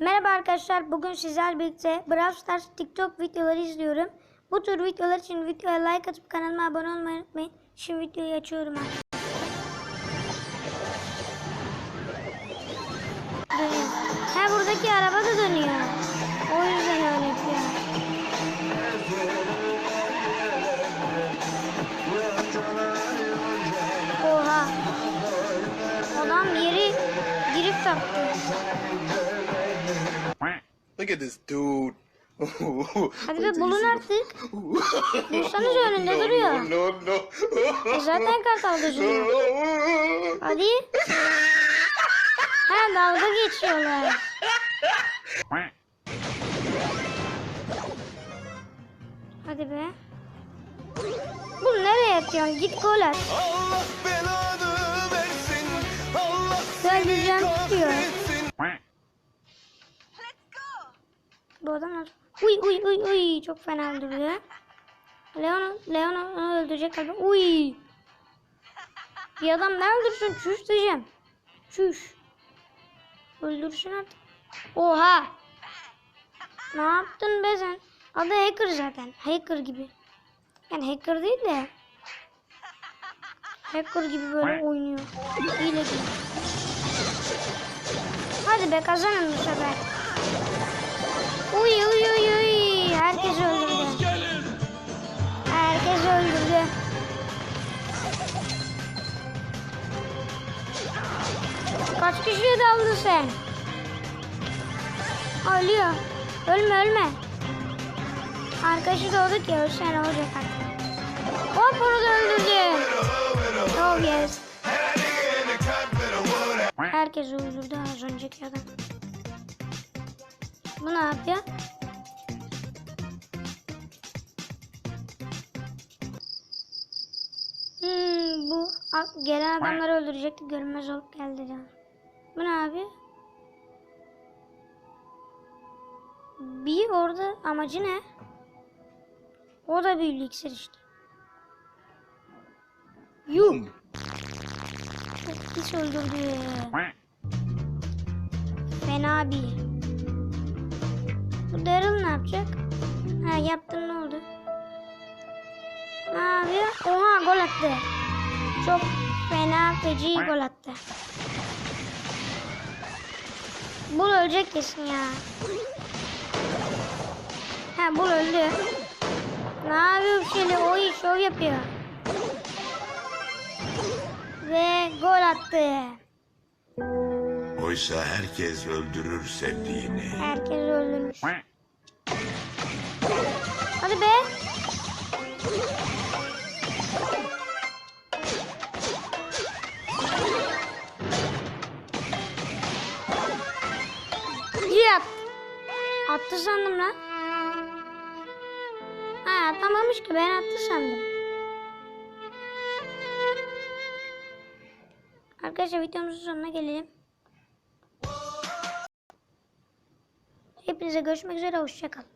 Merhaba arkadaşlar. Bugün sizler birlikte Brawl Stars TikTok videoları izliyorum. Bu tür videolar için videoya like atıp kanalıma abone olmayı unutmayın. Şimdi videoyu açıyorum. Dönüyor. Ha buradaki araba da dönüyor. O yüzden öyle yapıyor. Oha. Adam yeri girip taktı. Look at this dude. Hadi be bulun artık. Bulsanız önünde duruyor. No, no, E zaten kartal gözüküyor. no. Hadi. Ha dalga geçiyorlar. Hadi be. Bunu nereye atıyorsun? Git gol at. Adam nasıl? Uy uy uy uy. Çok fena öldürdü. Leon, Leon öldürecek galiba. Uy. Bir adam ne öldürsün? Çüş diyeceğim. Çüş. Öldürsün artık. Oha. Ne yaptın be sen? Adı hacker zaten. Hacker gibi. Yani hacker değil de. Hacker gibi böyle oynuyor. Hile gibi. Hadi be kazanın bu sefer. Uy uy uy uy. Herkes öldürdü. Herkes öldürdü. Kaç kişiye daldın sen? Ölüyor. Ölme ölme. Arkadaşı doğdu ki ölse ne olacak artık. Hop onu da öldürdü. Oh yes. Herkes öldürdü az önceki adam. Bu ne yapıyor? Hmm, bu gelen adamları öldürecekti. Görünmez olup geldi de. Bu ne yapıyor? Bir orada amacı ne? O da büyülü iksir işte. Yuh. Çok pis öldürdü. Fena bir. Bu Daryl ne yapacak? Ha yaptın ne oldu? Ne yapıyor? Oha gol attı. Çok fena feci gol attı. Bul ölecek kesin ya. Ha bul öldü. Ne yapıyor bu şeyle? O iyi şov yapıyor. Ve gol attı. Oysa herkes öldürür sevdiğini. Herkes öldürmüş. Hadi be. Yap. Attı sandım lan. Ha atamamış ki ben attı sandım. Arkadaşlar videomuzun sonuna gelelim. Hepinize görüşmek üzere. Hoşçakalın.